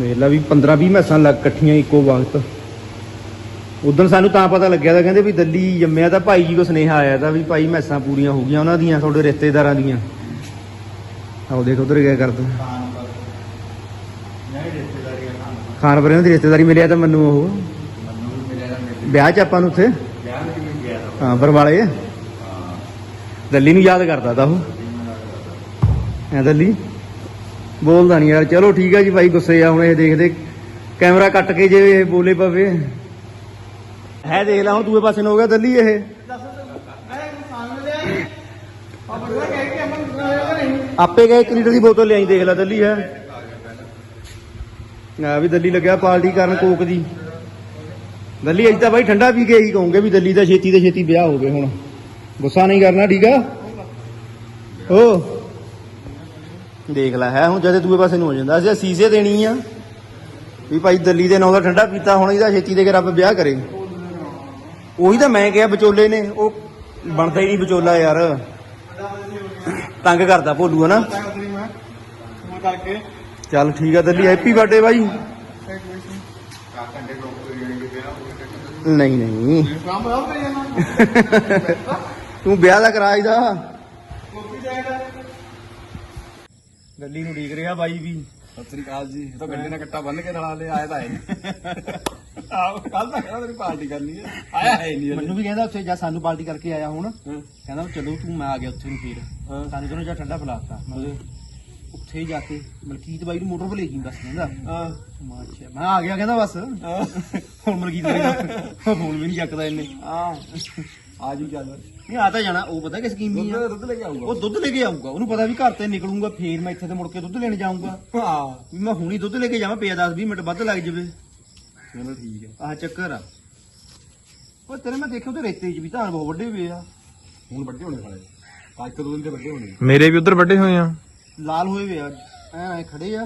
ਵੇਖ ਵੀ 15 20 ਮੈਸਾਂ ਲੱਗ ਇਕੱਠੀਆਂ ਇੱਕੋ ਵਕਤ। ਉਦੋਂ ਸਾਨੂੰ ਤਾਂ ਪਤਾ ਲੱਗਿਆ ਤਾਂ ਕਹਿੰਦੇ ਵੀ ਦਿੱਲੀ ਜੰਮਿਆ ਤਾਂ ਭਾਈ ਜੀ ਕੋ ਸੁਨੇਹਾ ਆਇਆ ਤਾਂ ਵੀ ਭਾਈ ਮੈਸਾਂ ਪੂਰੀਆਂ ਹੋ ਗਈਆਂ ਉਹਨਾਂ ਦੀਆਂ, ਤੁਹਾਡੇ ਰਿਸ਼ਤੇਦਾਰਾਂ ਦੀਆਂ। ਆਓ ਦੇਖ ਉਧਰ ਗਿਆ ਕਰਦਾ। ਖਾਨ ਪਰ ਦੀ ਰਿਸ਼ਤੇਦਾਰੀ ਮਿਲਿਆ ਤਾਂ ਮੈਨੂੰ ਉਹ। ਵਿਆਹ ਚ ਆਪਾਂ ਨੂੰ ਉੱਥੇ? ਹਾਂ ਬਰਵਾਲੇ ਦਿੱਲੀ ਨੂੰ ਯਾਦ ਕਰਦਾ ਤਾ ਉਹ। ਐ ਦਿੱਲੀ। ਬੋਲਦਾ ਨਹੀਂ ਯਾਰ। ਚਲੋ ਠੀਕ ਆ ਜੀ ਭਾਈ, ਗੁੱਸੇ ਆ ਹੁਣ ਇਹ ਦੇਖਦੇ। ਕੈਮਰਾ ਕੱਟ ਕੇ ਜੇ ਇਹ ਬੋਲੇ ਪਵੇ। ਹੈ ਦੇਖ ਲੈ, ਹੁਣ ਦੂਏ ਪਾਸੇ ਨੂੰ ਹੋ ਗਿਆ ਦਿੱਲੀ ਇਹ। ਆਪੇ ਗਏ 1 ਲੀਟਰ ਦੀ ਬੋਤਲ ਲਿਆਈ, ਦੇਖ ਲਾ ਦਿੱਲੀ ਹੈ। ਆ ਵੀ ਦਿੱਲੀ ਲੱਗਿਆ ਪਾਰਟੀ ਕਰਨ ਕੋਕ ਦੀ। ਦਿੱਲੀ ਅੱਜ ਤਾਂ ਬਾਈ ਠੰਡਾ ਪੀ ਕੇ ਹੀ ਕਹੋਗੇ ਵੀ ਦਿੱਲੀ ਦਾ ਛੇਤੀ ਤੇ ਛੇਤੀ ਵਿਆਹ ਹੋਵੇ ਹੁਣ। ਗੁੱਸਾ ਨਹੀਂ ਕਰਨਾ, ਠੀਕ ਆ? ਓ। ਦੇਖ ਲੈ, ਹੈ, ਹੁਣ ਜਦੇ ਦੂਏ ਪਾਸੇ ਨੂੰ ਹੋ ਜਾਂਦਾ, ਅਸੀਂ ਸੀਸੇ ਦੇਣੀ ਆ। ਵੀ ਭਾਈ ਦਿੱਲੀ ਦੇ ਨਾਂ ਦਾ ਠੰਡਾ ਪੀਤਾ, ਹੁਣ ਇਹਦਾ ਛੇਤੀ ਦੇ ਕੇ ਰੱਬ ਵਿਆਹ ਕਰੇ। ਉਹੀ ਤਾਂ ਮੈਂ ਕਿਹਾ ਵਿਚੋਲੇ ਨੇ, ਉਹ ਬਣਦਾ ਹੀ ਨਹੀਂ ਵਿਚੋਲਾ ਯਾਰ। ਤੰਗ ਕਰਦਾ ਭੋਲੂ, ਹਨਾ? ਚੱਲ ਠੀਕ ਆ, ਦਿੱਲੀ ਹੈਪੀ ਬਰਥਡੇ ਬਾਈ। ਨਹੀਂ ਨਹੀਂ। ਕੰਮ ਬਰਾਬਰ ਕਰੀ ਜਾਣਾ ਤੂੰ ਵਿਆਹ ਦਾ ਕਰਾ ਇਹਦਾ ਕੋਪੀ ਜਾਏਗਾ ਦਿੱਲੀ ਨੂੰ ਢੀਕ ਰਿਹਾ ਬਾਈ ਵੀ। ਸਤਿ ਸ੍ਰੀ ਅਕਾਲ ਜੀ। ਇਹ ਤਾਂ ਗੱਡੀ ਨਾਲ ਕੱਟਾ ਬੰਨ ਕੇ ਨਾਲ ਲੈ ਆਇਆ ਤਾਂ ਹੈ ਆਹ ਕੱਲ ਤਾਂ ਕਹਿੰਦਾ ਤੇਰੀ ਪਾਰਟੀ ਕਰਨੀ ਹੈ। ਆਇਆ ਹੈ ਨਹੀਂ ਮੈਨੂੰ ਵੀ ਕਹਿੰਦਾ ਉੱਥੇ ਜਾ ਸਾਨੂੰ ਪਾਰਟੀ ਕਰਕੇ ਆਇਆ ਹੁਣ। ਕਹਿੰਦਾ ਚਲੋ ਤੂੰ ਮੈਂ ਆ ਗਿਆ ਉੱਥੇ ਨੂੰ ਫੇਰ। ਸਾਨੂੰ ਕਹਿੰਦਾ ਜਾ ਠੰਡਾ ਪਿਲਾਤਾ ਮੈਂ ਉੱਥੇ ਹੀ ਜਾ ਕੇ ਮਲਕੀਤ ਬਾਈ ਨੂੰ ਮੋਟਰ ਪਰ ਲੈ ਗਈ ਬਸ ਕਹਿੰਦਾ। ਹਾਂ। ਮੈਂ ਆ ਗਿਆ ਕਹਿੰਦਾ ਬਸ। ਹੁਣ ਮਲਕੀਤ ਬਾਈ ਦਾ ਫੋਨ ਵੀ ਨਹੀਂ ਚੱਕਦਾ ਇਹਨੇ। ਹਾਂ। ਆ ਜੀ ਚੱਲ। ਨਹੀਂ ਆ ਤਾਂ ਜਾਣਾ ਉਹ ਪਤਾ ਕਿ ਸਕੀਮੀ ਆ? ਦੁੱਧ ਦੁੱਧ ਲੈ ਕੇ ਆਊਗਾ। ਉਹ ਦੁੱਧ ਲੈ ਕੇ ਆਊਗਾ। ਉਹਨੂੰ ਪਤਾ ਵੀ ਘਰ ਤੇ ਨਿਕਲੂੰਗਾ ਫੇਰ ਮੈਂ ਇੱਥੇ ਤੇ ਮੁੜ ਕੇ ਦੁੱਧ ਲੈਣ ਜਾਊਂਗਾ। ਹਾਂ। ਵੀ ਮੈਂ ਹੁਣੀ ਦੁੱਧ ਲੈ ਕੇ ਜਾਵਾਂ ਪਿਆ 10 20 ਮਿੰਟ ਵੱਧ ਲੱਗ ਜਾਵੇ। ਚਲੋ ਠੀਕ ਹੈ ਆਹ ਚੱਕਰ ਆ। ਉਹ ਤੇਰੇ ਮੈਂ ਦੇਖਿਆ ਤੇ ਰੇਤੇ 'ਚ ਵੀ ਧਾਨ ਬਹੁਤ ਵੱਡੇ ਹੋਏ ਆ। ਹੁਣ ਵੱਡੇ ਹੋਣੇ ਸਾਲੇ ਅੱਜ ਤੋਂ ਦੋ ਦਿਨ ਤੇ ਵੱਡੇ ਹੋਣੇ ਮੇਰੇ ਵੀ ਉਧਰ ਵੱਡੇ ਹੋਏ ਆ। ਲਾਲ ਹੋਏ ਵੇ ਆ ਐ ਐ ਖੜੇ ਆ।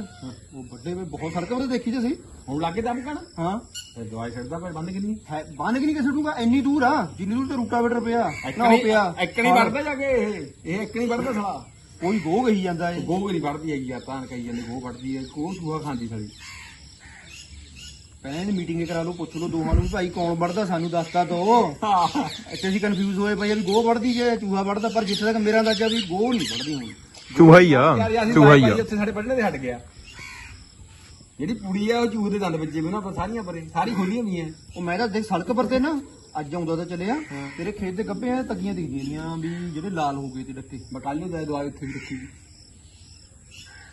ਉਹ ਵੱਡੇ ਵੇ ਬਹੁਤ ਸੜਕਾਂ ਉਹਦੇ ਦੇਖੀ ਤੇ ਸੀ ਹੁਣ ਲੱਗੇ ਦਮ ਕਣ? ਹਾਂ। ਤੇ ਦਵਾਈ ਛੱਡਦਾ ਪਰ ਬੰਦ ਕਿੰਨੀ? ਹੈ ਬੰਨ ਕਿ ਨਹੀਂ ਕਿਸੇ ਨੂੰ ਇੰਨੀ ਦੂਰ ਆ ਜਿੰਨੀ ਦੂਰ ਤੇ ਰੂਟਾਵੇਟਰ ਪਿਆ ਨਾ ਉਹ ਪਿਆ। ਇੱਕ ਨਹੀਂ ਵੜਦਾ ਜਾ ਕੇ ਇਹ ਇਹ ਇੱਕ ਨਹੀਂ ਵੜਦਾ ਸਾਲਾ। ਕੋਈ ਗੋ ਗਈ ਜਾਂਦਾ ਏ ਗੋਹ ਨਹੀਂ ਵੜਦੀ ਹੈਗੀ ਯਾਰ ਤਾਂ ਕਹੀ ਜਾਂਦੇ ਗੋਹ ਵੜਦੀ ਹੈ ਕੋਹ ਸੂਹਾ ਖਾਂਦੀ ਸਾਲੀ। ਪਹਿਲਾਂ ਮੀਟਿੰਗ ਕਰਾ ਲਓ ਪੁੱਛ ਲਓ ਦੋਹਾਂ ਨੂੰ ਭਾਈ ਕੌਣ ਵੜਦਾ ਸਾਨੂੰ ਦੱਸਤਾ ਦੋ। ਇੱਥੇ ਅਸੀਂ ਕਨਫਿਊਜ਼ ਹੋਏ ਪਏ ਆ ਵੀ ਗੋ ਵੜਦੀ ਜੇ ਚੂਹਾ ਵੜਦਾ ਪਰ ਜਿੱਥੇ ਤੱਕ ਮੇਰਾ ਅੰਦਾਜ਼ਾ ਵੀ ਗੋ ਨਹੀਂ ਵੜਦੀ ਹੁਣ। ਚੂਹਾ ਹੀ ਆ ਯਾਰ ਯਾਰ ਅਸੀਂ ਚੂਹਾ ਹੀ ਭਾਈ ਆ ਉੱਥੇ ਸਾਡੇ ਪੜਨੇ ਦੇ ਹਟ ਗਿਆ। ਜਿਹੜੀ ਕੁੜੀ ਆ ਉਹ ਚੂਹ ਦੇ ਦੰਦ ਵੱਜੇ ਵੀ ਨਾ ਪਰ ਸਾਰੀਆਂ ਪਰੇ ਸਾਰੀ ਖੋਲੀਆਂ ਐ ਉਹ ਮੈਂ ਤਾਂ ਦੇਖ ਸੜਕ ਪਰ ਤੇ ਨਾ ਅੱਜ ਆਉਂਦਾ ਤਾਂ ਚੱਲਿਆ। ਤੇਰੇ ਖੇਤ ਦੇ ਗੱਭੇ ਆ ਤੱਗੀਆਂ ਦਿਖਦੀਆਂ ਵੀ ਜਿਹੜੇ ਲਾਲ ਹੋ ਗਏ ਤੇ ਡੱਕੇ। ਬਕਾਲੀ ਨੂੰ ਦਵਾਈ ਉੱਥੇ ਵੀ ਰੱਖੀ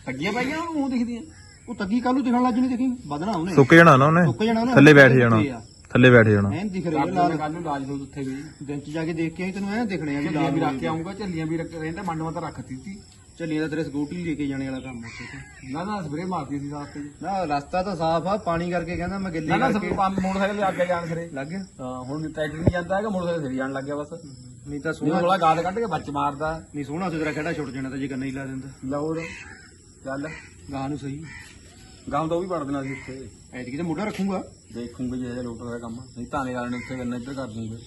ਤੱਗੀਆਂ ਪਾਈਆਂ ਉਹ ਮੂੰਹ ਦਿਖਦੀਆਂ। ਉਹ ਤੱਗੀ ਕੱਲ ਨੂੰ ਦਿਖਣ ਲੱਗ ਜਣੀ ਦੇਖੀ ਵਧਣਾ ਉਹਨੇ। ਸੁੱਕ ਜਾਣਾ ਨਾ ਉਹਨੇ ਸੁੱਕ ਜਾਣਾ ਉਹਨੇ ਥੱਲੇ ਬੈਠ ਜਾਣਾ ਥੱਲੇ ਬੈਠ ਜਾਣਾ। ਐਨ ਦਿਖ ਰਹੀ ਕੱਲ ਲਾਲ। ਕੱਲ ਨੂੰ ਲਾਜ ਦੋ ਉੱਥੇ ਵੀ ਦਿਨ ਚ ਜਾ ਕੇ ਦੇਖ ਕੇ ਆਈ ਤੈਨੂੰ ਐਨ ਦਿਖਣੇ ਆ ਵੀ ਝੱਲੀਆਂ ਲਾਲ ਵੀ ਰੱਖ ਕੇ। ਆਉਂਗਾ ਝੱਲੀਆਂ ਵੀ ਰੱਖ ਰਹਿੰਦਾ ਮੰਡਵਾ ਤਾਂ ਰੱਖਤੀ ਸੀ ਚੱਲੀਆਂ ਤਾਂ ਤੇਰੇ ਸਕੂਟੀ ਲੈ ਕੇ ਜਾਣੇ ਵਾਲਾ ਕੰਮ ਉੱਥੇ ਤੇ। ਨਾ ਨਾ ਸਪਰੇ ਮਾਰਦੀ ਸੀ ਰਾਸਤੇ 'ਚ ਨਾ ਰਸਤਾ ਤਾਂ ਸਾਫ਼ ਆ ਪਾਣੀ ਕਰਕੇ ਕਹਿੰਦਾ ਮੈਂ ਗਿੱਲੀ ਨਾ ਨਾ ਕਰਕੇ ਸਪਰੇ ਮੋਟਰਸਾਈਕਲ ਦੇ ਅੱਗੇ ਜਾਣ ਸਰੇ। ਲੱਗ ਗਿਆ? ਹਾਂ ਹੁਣ ਟਰੈਕਟਰ ਨਹੀਂ ਜਾਂਦਾ ਹੈਗਾ ਮੋਟਰਸਾਈਕਲ ਸਿਰ ਜਾਣ ਲੱਗ ਗਿਆ ਬਸ। ਨਹੀਂ ਤਾਂ ਸੋਹਣਾ ਥੋੜਾ ਗਾਦ ਕੱਢ ਕੇ ਬੱਚ ਮਾਰਦਾ। ਨਹੀਂ ਸੋਹਣਾ ਤੇ ਤੇਰਾ ਖੜਾ ਛੁੱਟ ਜਾਣਾ ਤਾਂ ਜੇ ਕੰਨਾ ਹੀ ਲਾ ਦਿੰਦਾ। ਲਓ ਚੱਲ। ਗਾਹ ਨੂੰ ਸਹੀ। ਗਾਂ ਤੋਂ ਵੀ ਵੜ ਦੇਣਾ ਸੀ ਉੱਥੇ। ਐਤਕੀ ਤਾਂ ਮੋਢਾ ਰੱਖੂਗਾ। ਦੇਖੂਗੇ ਜੇ ਲੋਟਰ ਦਾ ਕੰਮ ਨਹੀਂ ਤਾਨੇ ਵਾਲੇ ਨੇ ਉੱਥੇ ਕਰਨਾ ਇੱਧਰ ਕਰ ਦੂੰਗੇ।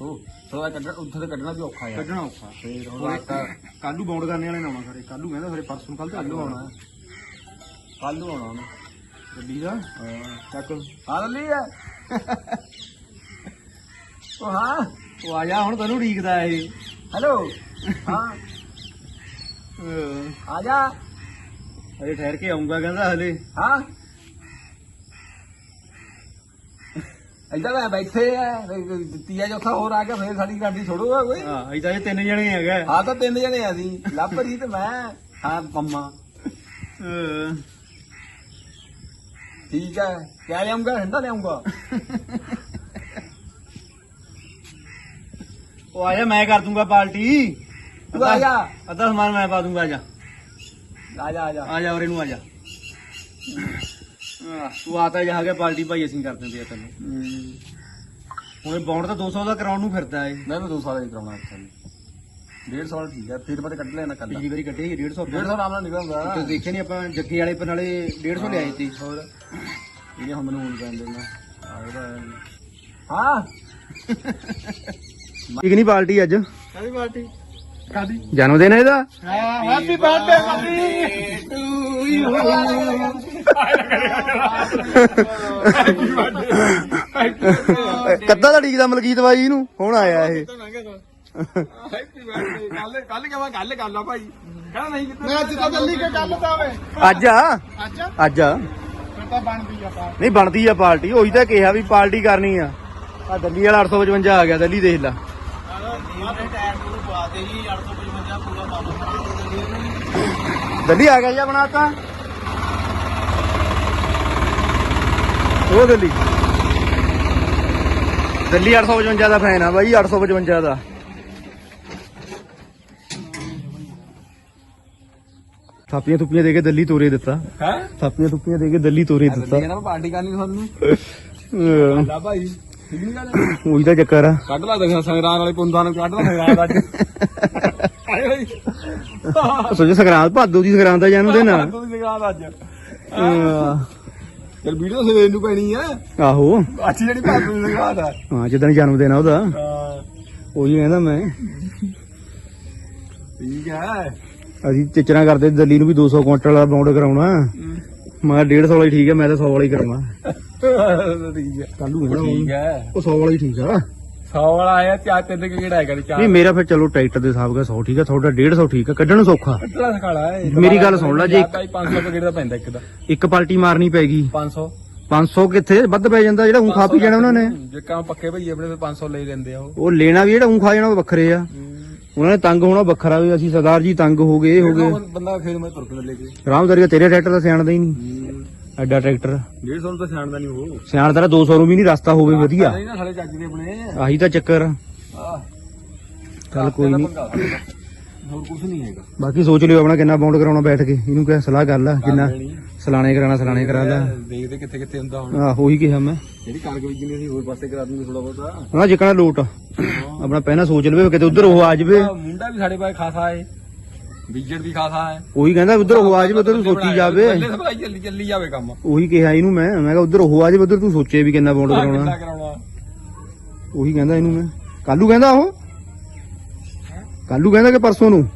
ਥੋੜਾ ਕੱਢ ਉੱਥੇ ਤੇ ਕੱਢਣਾ ਵੀ ਔਖਾ ਯਾਰ ਕੱਢਣਾ ਔਖਾ। ਫੇਰ ਹੁਣ ਕੱਲੂ ਬਾਉਂਡ ਕਰਨੇ ਵਾਲੇ ਨਾ ਆਉਣਾ ਸਾਰੇ। ਕੱਲੂ ਕਹਿੰਦਾ ਫਿਰ ਪਰਸੋਂ ਕੱਲ ਕੱਲ ਚੱਲੂ ਨੂੰ ਆਉਣਾ। ਕੱਲ ਆਉਣਾ ਉਹਨੇ। ਗੱਡੀ ਦਾ? ਹਾਂ। ਚੱਕ। ਆ ਲੱਲੀ ਆ। ਉਹ ਹਾਂ। ਉਹ ਆ ਜਾ ਹੁਣ ਤੈਨੂੰ ਉਡੀਕਦਾ ਇਹ। ਹੈਲੋ। ਹਾਂ। ਆ ਜਾ। ਹਜੇ ਠਹਿਰ ਕੇ ਆਉਂਗਾ ਕਹਿੰਦਾ ਹਲੇ। ਹਾਂ। ਇੱਧਰ ਆ ਬੈਠੇ ਆ ਤੀਆ ਚੌਥਾ ਹੋਰ ਆ ਗਿਆ ਫੇਰ ਸਾਡੀ ਗੱਡੀ ਛੋੜੂਗਾ ਕੋਈ। ਹਾਂ ਤਾਂ ਇਹ ਤਿੰਨ ਜਣੇ ਹੈਗਾ। ਆ ਤਾਂ ਤਿੰਨ ਜਣੇ ਆ ਸੀ ਲੱਭਰੀ ਤੇ ਮੈਂ ਹਾਂ ਪੰਮਾ। ਠੀਕ ਹੈ ਕਿਆ ਲਿਆਉਂਗਾ ਠੰਡਾ ਲਿਆਉਂਗਾ ਉਹ ਆ ਜਾ ਮੈਂ ਕਰ ਦੂੰਗਾ ਪਾਰਟੀ। ਤੂੰ ਆ ਜਾ। ਅੱਧਾ ਸਮਾਨ ਮੈਂ ਪਾ ਦੂੰਗਾ ਆ ਜਾ। ਆ ਜਾ ਆ ਜਾ। ਆ ਜਾ ਔਰ ਇਹਨੂੰ ਆ ਜਾ। ਤੂੰ ਆਤਾ ਜਾ ਕੇ ਪਾਰਟੀ ਭਾਈ ਅਸੀਂ ਕਰ ਦਿੰਦੇ ਆ ਤੈਨੂੰ। ਹੁਣ ਬਾਉਂਡ ਤਾਂ 200 ਦਾ ਕਰਾਉਣ ਨੂੰ ਫਿਰਦਾ ਏ ਮੈਂ ਵੀ ਦੋ ਸਾਲ ਹੀ ਕਰਾਉਣਾ ਇੱਥੇ। 150 ਵਾਲਾ ਠੀਕ ਹੈ ਫਿਰ ਬਾਅਦ ਕੱਢ ਲੈਣਾ ਕੱਲ ਪਿਛਲੀ ਵਾਰੀ ਕੱਢੇ 150 ਰੁਪਏ। 150 ਆਰਾਮ ਨਾਲ ਨਿਕਲਦਾ। ਤੇ ਦੇਖਿਆ ਨਹੀਂ ਆਪਾਂ ਜੱਗੇ ਵਾਲੇ ਪਰ ਨਾਲੇ 150 ਲਿਆਏ ਸੀ। ਹੋਰ? ਇਹਨੇ ਹੁਣ ਮੈਨੂੰ ਹੁਣ ਆ ਉਹਦਾ ਹਾਂ। ਠੀਕ ਨਹੀਂ ਪਾਰਟੀ ਅੱਜ? ਕਾਦੀ ਪਾਰਟੀ? ਕਾਦੀ ਜਨਮ ਦਿਨ ਹੈ ਇਹਦਾ ਹੈਪੀ ਬਰਥਡੇ ਟੂ ਕੱਦਾ ਦਾ ਡੀਕਦਾ ਮਲਕੀਤ ਬਾਈ ਇਹਨੂੰ ਹੁਣ ਆਇਆ ਇਹ। ਹੈਪੀ ਬਰਥਡੇ ਕੱਲ ਕੱਲ ਕਿਵੇਂ ਗੱਲ ਕਰ ਲਾ ਭਾਈ ਕਹਿੰਦਾ ਨਹੀਂ ਕਿਤੇ ਮੈਂ ਅੱਜ ਤਾਂ ਕੇ ਗੱਲ ਤਾਂ ਵੇ ਅੱਜ ਆ? ਅੱਜ? ਅੱਜ ਆ। ਫਿਰ ਤਾਂ ਬਣਦੀ ਆ ਪਾਰਟੀ। ਨਹੀਂ ਬਣਦੀ ਆ ਪਾਰਟੀ। ਉਹੀ ਤਾਂ ਕਿਹਾ ਵੀ ਪਾਰਟੀ ਕਰਨੀ ਆ। ਆ ਦਿੱਲੀ ਵਾਲਾ 855 ਆ ਗਿਆ ਦਿੱਲੀ ਦੇਖ ਲੈ। ਮਾਰੇ ਟਾਇਰ ਨੂੰ ਪਵਾ ਦੇ ਜੀ 855 ਪੂਰਾ ਮਾਮਾ ਦਿੱਲੀ ਆ ਗਿਆ ਜੀ ਬਣਾਤਾ ਉਹ ਦਿੱਲੀ ਦਿੱਲੀ 855 ਦਾ ਫੈਨ ਆ ਬਾਈ 855 ਦਾ। ਥਾਪੀਆਂ ਥੁੱਪੀਆਂ ਦੇ ਕੇ ਦਿੱਲੀ ਤੋਰੇ ਦਿੱਤਾ। ਹੈ? ਥਾਪੀਆਂ ਥੁੱਪੀਆਂ ਦੇ ਕੇ ਦਿੱਲੀ ਤੋਰੇ ਦਿੱਤਾ। ਦਿੱਲੀ ਨਾ ਪਾਰਟੀ ਕਰਨੀ ਤੁਹਾਨੂੰ। ਲਾ ਭਾਈ ਉਹੀ ਤਾਂ ਚੱਕਰ ਆ। ਕੱਢ ਲਾ ਦੇਖ ਸੰਗਰਾਮ ਵਾਲੇ ਪੁੰਦਾਂ ਨੂੰ ਕੱਢ ਲਾ ਸੰਗਰਾਮ ਅੱਜ। *laughs* ਸੋਚੋ ਸੰਗਰਾਂਦ ਭਾਦੋ ਦੀ ਸੰਗਰਾਂਦ ਦਾ ਜਨਮ ਦਿਨ ਆ ਤੂੰ ਸੰਗਰਾਮ ਅੱਜ। ਅਹ ਚਲ ਵੀਡੀਓ ਸਵੇਰ ਨੂੰ ਪੈਣੀ ਆ। ਆਹੋ। ਅੱਛੀ ਜਿਹੜੀ ਭਾਦੂ ਦੀ ਸੰਗਰਾਮ ਆ। ਹਾਂ ਜਿੱਦਣ ਜਨਮ ਦਿਨ ਆ ਉਹਦਾ। ਹਾਂ, ਉਹੀ ਕਹਿੰਦਾ ਮੈਂ। ਠੀਕ ਹੈ ਅਸੀਂ ਚਿਚਰਾ ਕਰਦੇ ਦਿੱਲੀ ਨੂੰ ਵੀ 200 ਕੁਇੰਟਲ ਦਾ ਬਾਉਂਡ ਕਰਾਉਣਾ। ਮੈਂ ਕਿਹਾ 150 ਵਾਲਾ ਹੀ ਠੀਕ ਹੈ ਮੈਂ ਤਾਂ 100 ਵਾਲਾ ਹੀ ਕਰਾਉਣਾ। ਠੀਕ ਹੈ ਕੱਲੂ ਠੀਕ ਹੈ ਉਹ 100 ਵਾਲਾ ਹੀ ਠੀਕ ਆ। *laughs* 100 ਵਾਲਾ ਆਇਆ ਚਾਰ ਤਿੰਨ ਕਿ ਕਿਹੜਾ ਹੈਗਾ ਚਾਰ ਨਹੀਂ ਮੇਰਾ ਫਿਰ ਚਲੋ ਟਰੈਕਟਰ ਦੇ ਹਿਸਾਬ ਨਾਲ 100 ਠੀਕ ਆ ਤੁਹਾਡਾ 150 ਠੀਕ ਆ ਕੱਢਣ ਨੂੰ ਸੌਖਾ ਕੱਟਲਾ ਹੈ ਮੇਰੀ ਗੱਲ ਸੁਣ ਲੈ ਜੇ- ਭਾਈ 500 ਰੁਪਏ ਦਾ ਪੈਂਦਾ ਇੱਕ ਦਾ? ਇੱਕ ਪਾਲਟੀ ਮਾਰਨੀ ਪੈਗੀ। 500 500 ਕਿੱਥੇ? ਵੱਧ ਪੈ ਜਾਂਦਾ ਜਿਹੜਾ ਉਂ ਖਾ ਪੀ ਜਾਣਾ ਉਹਨਾਂ ਨੇ। ਜੇ ਕੰਮ ਪੱਕੇ ਭਈ ਆਪਣੇ ਫਿਰ 500 ਲੈ ਲੈਂਦੇ ਆ ਉਹ। ਉਹ ਲੈਣਾ ਵੀ ਜਿਹੜਾ ਉਂ ਖਾ ਜਾਣਾ ਉਹ ਵੱਖਰੇ ਆ। ਉਹਨਾਂ ਨੇ ਤੰਗ ਹੋਣਾ ਵੱਖਰਾ ਵੀ ਅਸੀਂ ਸਰਦਾਰ ਜੀ ਤੰਗ ਹੋ ਗਏ ਇਹ ਹੋ ਗਏ। ਬੰਦਾ ਫਿਰ ਮੈਂ ਤੁਰ ਕੇ ਲੈ ਕੇ। ਰਾਮਦਾਰੀਆ ਤੇਰੇ ਟਰੈਕਟਰ ਦਾ ਸਿਆਣਦਾ ਹੀ ਨਹੀਂ। ਐਡਾ ਟਰੈਕਟਰ। 150 ਨੂੰ ਤਾਂ ਸਿਆਣਦਾ ਨਹੀਂ ਉਹ। ਸਿਆਣ ਤੇਰਾ 200 ਨੂੰ ਵੀ ਨਹੀਂ ਰਸਤਾ ਹੋਵੇ ਵਧੀਆ। ਨਹੀਂ ਨਾ ਸਾਡੇ ਚੱਜ ਦੇ ਆਪਣੇ ਆਹੀ ਤਾਂ ਚੱਕਰ। ਚੱਲ ਕੋਈ ਨਹੀਂ ਹੋਰ ਕੁਝ ਨਹੀਂ ਹੈਗਾ। ਬਾਕੀ ਸੋਚ ਲਿਓ ਆਪਣਾ ਕਿੰਨਾ ਬਾਉਂਡ ਕਰਾਉਣਾ ਬੈਠ ਕੇ। ਇਹਨੂੰ ਕਹਿ ਸਲਾਹ ਕਰ ਲੈ ਜਿੰਨਾ ਸਲਾਣੇ ਕਰਾਣਾ ਸਲਾਣੇ ਕਰਾ ਲੈ। ਦੇਖਦੇ ਕਿੱਥੇ ਕਿੱਥੇ ਹੁੰਦਾ ਹੁਣ। ਆਹੋ ਹੀ ਕਿਹਾ ਮੈਂ। ਜਿਹੜੀ ਕਣਕ ਬੀਜਣੀ ਸੀ ਹੋਰ ਪਾਸੇ ਕਰਾ ਦੂੰਗੇ ਥੋੜਾ ਬਹੁਤਾ। ਹਾਂ ਜਿਕਣਾ ਲੋਟ। ਆਪਣਾ ਪਹਿਲਾਂ ਸੋਚ ਲਵੇ ਕਿਤੇ ਉਧਰ ਉਹ ਆ ਜਾਵੇ। ਮੁੰਡਾ ਵੀ ਸਾਡੇ ਪਾਸ ਖਾਸਾ ਹੈ। ਬੀਜਣ ਵੀ ਖਾਸਾ ਹੈ। ਉਹੀ ਕਹਿੰਦਾ ਉਧਰ ਉਹ ਆ ਜਾਵੇ ਉਧਰ ਤੂੰ ਸੋਚੀ ਜਾਵੇ। ਚੱਲੀ ਚੱਲੀ ਜਾਵੇ ਕੰਮ। ਉਹੀ ਕਿਹਾ ਇਹਨੂੰ ਮੈਂ ਮੈਂ ਕਿਹਾ ਉਧਰ ਉਹ ਆ ਜਾਵੇ ਉਧਰ ਤੂੰ ਸੋਚੇ ਵੀ ਕਿੰਨਾ ਬੌਂਡ ਕਿੰਨਾ ਕਰਾਉਣਾ। ਕਰਾਉਣਾ। ਉਹੀ ਕਹਿੰਦਾ ਇਹਨੂੰ ਮੈਂ। ਕੱਲੂ ਕਹਿੰਦਾ ਉਹ? ਕੱਲੂ ਕਹਿੰਦਾ ਕਿ ਪਰਸੋਂ ਨੂੰ?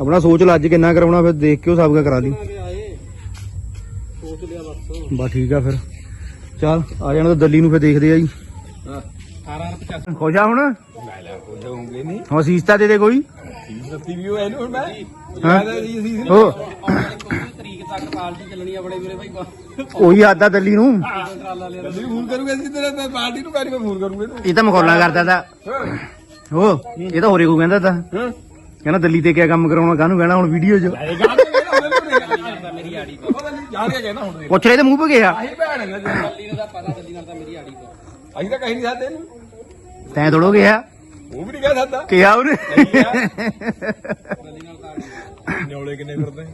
ਆਪਣਾ ਸੋਚ ਲੈ ਅੱਜ ਕਿੰਨਾ ਕਰਾਉਣਾ ਫਿਰ ਦੇਖ ਕੇ ਉਹ ਸਭ ਕੁ ਕਰਾ ਲਈ। ਸੋਚ ਲਿਆ ਬਸ। ਬਸ ਠੀਕ ਆ ਫਿਰ। ਚੱਲ ਆ ਜਾਣਾ ਤਾਂ ਦਿੱਲੀ ਨੂੰ ਫਿਰ ਦੇਖਦੇ ਆ ਜੀ। 18 ਖੁਸ਼ ਆ ਹੁਣ? ਲੈ ਲੈ ਹੋਊਗੇ ਨਹੀਂ। ਹੁਣ ਅਸੀਸ ਤਾਂ ਦੇ ਦੇ ਕੋਈ। ਦਿੱਤੀ ਵੀ ਉਹ ਇਹਨੂੰ ਹੁਣ ਮੈਂ। ਹਾਂ। ਯਾਦ ਹੈ ਜੀ ਅਸੀਂ ਉਹ ਤਰੀਕ ਤੱਕ ਪਾਰਟੀ ਚੱਲਣੀ ਆ ਬੜੇ ਮੇਰੇ ਭਾਈ। ਉਹੀ ਆਦਾ ਦਿੱਲੀ ਨੂੰ। ਅਸੀਂ ਫੋਨ ਕਰੂਗੇ ਅਸੀਂ ਤੇਰੇ ਤੇ ਪਾਰਟੀ ਨੂੰ ਕਾਰੀ ਮੈਂ ਫੋਨ ਕਰੂੰਗਾ ਇਹਨੂੰ? ਇਹ ਤਾਂ ਮਖੌਲਾਂ ਕਰਦਾ ਤਾ। ਉਹ ਇਹ ਤਾਂ ਹੋਰੇ ਕੋ ਕਹਿੰਦਾ ਤਾ। ਹਾਂ। ਕਹਿੰਦਾ ਦਿੱਲੀ ਤੇ ਕਿਆ ਕੰਮ ਕਰਾਉਣਾ ਕਾਹਨੂੰ ਕਹਿਣਾ ਹੁਣ ਵੀਡੀਓ 'ਚ? ਪੁੱਛ ਤੇ ਮੂੰਹ 'ਤੇ ਗਿਆ ਆਹੀ ਭੈਣ ਹੈ ਦਿੱਲੀ ਨੂੰ ਤਾਂ ਪਤਾ ਦਿੱਲੀ ਨਾਲ ਤਾਂ ਮੇਰੀ ਆੜੀ ਪਾ। ਅਸੀਂ ਤਾਂ ਕਹੀ ਨਹੀਂ ਸਕਦੇ। ਇਹਨੂੰ ਤੈਂ ਥੋੜੋ ਗਿਆ ਉਹ ਵੀ ਨਹੀਂ ਕਹਿ ਸਕਦਾ। ਕਿਹਾ ਉਹਨੇ? ਨਿਉਲੇ ਕਿੰਨੇ ਫਿਰਦੇ?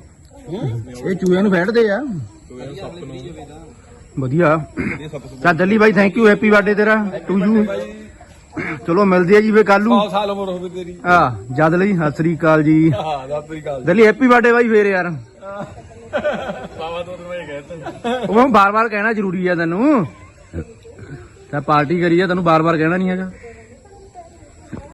ਇਹ ਚੂਹਿਆਂ ਨੂੰ ਫੈਟਦੇ ਆ। ਸੱਪ ਨੂੰ। ਵਧੀਆ। ਚੱਲ ਦਿੱਲੀ ਬਾਈ ਥੈਂਕ ਯੂ ਹੈਪੀ ਬਰਥਡੇ ਤੇਰਾ। ਟੂ ਯੂ ਚਲੋ ਮਿਲਦੇ ਆ ਜੀ ਫੇ ਕੱਲ ਨੂੰ। 100 ਸਾਲ ਉਮਰ ਹੋਵੇ ਤੇਰੀ। ਆ ਜਦ ਲਈ ਸਤਿ ਸ੍ਰੀ ਅਕਾਲ ਜੀ। ਹਾਂ ਦਿੱਲੀ ਹੈਪੀ ਬਰਥਡੇ ਬਾਈ ਫੇਰ ਯਾਰ। ਬਾਬਾ ਤੋਂ ਮੈਂ ਕਹਿੰਦਾ ਉਹ ਬਾਰ-ਬਾਰ ਕਹਿਣਾ ਜ਼ਰੂਰੀ ਆ ਤੈਨੂੰ। ਤਾਂ ਪਾਰਟੀ ਕਰੀ ਆ ਤੈਨੂੰ ਬਾਰ-ਬਾਰ ਕਹਿਣਾ ਨਹੀਂ ਹੈਗਾ।